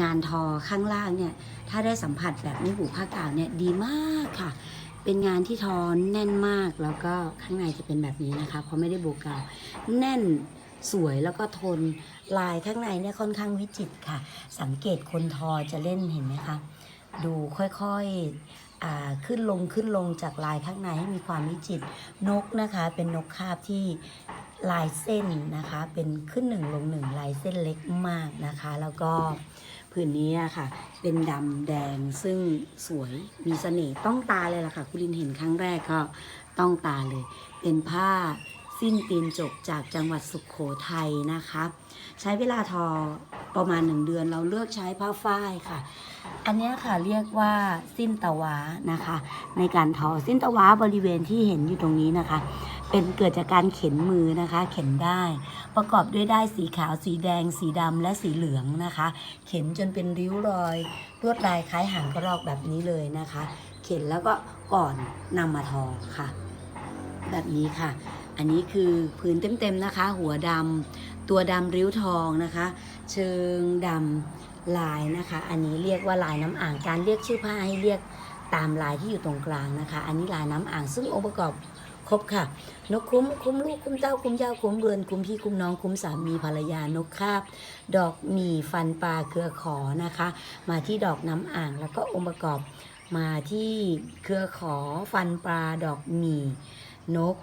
งานทอข้างล่างเนี่ยถ้าได้สัมผัสแบบนี้หูผ้ากาวเนี่ยดีมากค่ะ เป็นงานที่ทอแน่นมากแล้วก็ข้างในจะเป็นแบบนี้นะคะเพราะไม่ได้โบกาวแน่นสวยแล้วก็ทนลายข้างในเนี่ยค่อนข้างวิจิตรค่ะ สังเกตคนทอจะเล่นเห็นไหมคะดูค่อยๆขึ้นลงขึ้นลงจากลายข้างในให้มีความวิจิตรนกนะคะ เป็นนกคาบที่ลายเส้นนะคะ เป็นขึ้นหนึ่งลงหนึ่งลายเส้นเล็กมากนะคะ แล้วก็ ผืนนี้ค่ะ เป็นดำแดงซึ่งสวยมีเสน่ห์ต้องตาเลยล่ะค่ะ คุณลินเห็นครั้งแรกก็ต้องตาเลย เป็นผ้าสิ้นตีนจกจากจังหวัดสุขโขทัยนะคะ ใช้เวลาทอประมาณหนึ่งเดือนเราเลือกใช้ผ้าฝ้ายค่ะ อันนี้ค่ะเรียกว่าสิ้นตะวานะคะ ในการทอสิ้นตะวาบริเวณที่เห็นอยู่ตรงนี้นะคะ เป็นเกิดจากการเข็นมือนะคะ เข็นได้ ประกอบด้วยได้สีขาวสีแดง สีดำและสีเหลืองนะคะ เข็นจนเป็นริ้วรอยลวดลายคล้ายหางกระรอกแบบนี้เลยนะคะ เข็นแล้วก็ก่อนนำมาทอค่ะ แบบนี้ค่ะ อันนี้คือผืนเต็มๆนะคะ หัวดำตัวดำริ้วทองนะคะ เชิงดำลายนะคะ อันนี้เรียกว่าลายน้ำอ่างการเรียกชื่อผ้าให้เรียกตามลายที่อยู่ตรงกลางนะคะ อันนี้ลายน้ำอ่างซึ่งองค์ประกอบครบค่ะ นกคุ้ม คุ้มลูกคุ้มเจ้าคุ้มเจ้าคุ้มเรือนคุ้มพี่คุ้มน้องคุ้มสามีภรรยานกคาบ ดอกหมี่ฟันปลาเครือขอนะคะ มาที่ดอกน้ำอ่างแล้วก็องค์ประกอบมาที่เครือขอฟันปลาดอกหมี่นก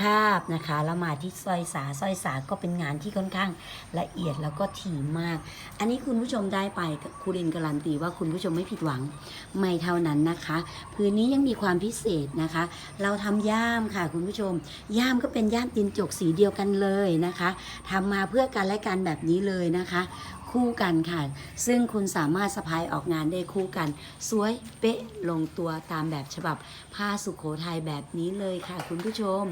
คาบนะคะแล้วมาที่สร้อยสาสร้อยสาก็เป็นงานที่ค่อนข้างละเอียดแล้วก็ถี่มาก อันนี้คุณผู้ชมได้ไปครูรินการันตีว่าคุณผู้ชมไม่ผิดหวังไม่เท่านั้นนะคะ พื้นนี้ยังมีความพิเศษนะคะ เราทำย่ามค่ะคุณผู้ชม ย่ามก็เป็นย่ามตินจกสีเดียวกันเลยนะคะทำมาเพื่อกันและกันแบบนี้เลยนะคะ คู่กันค่ะ ซึ่งคุณสามารถสะพายออกงานได้คู่กัน สวยเป๊ะลงตัวตามแบบฉบับผ้าสุโขทัยแบบนี้เลยค่ะ คุณผู้ชม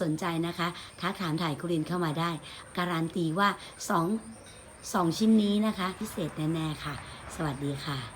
สนใจนะคะทักถามถ่ายคุรินเข้ามาได้ การันตีว่า2งชิ้นนี้นะคะ พิเศษแน่ๆค่ะ สวัสดีค่ะ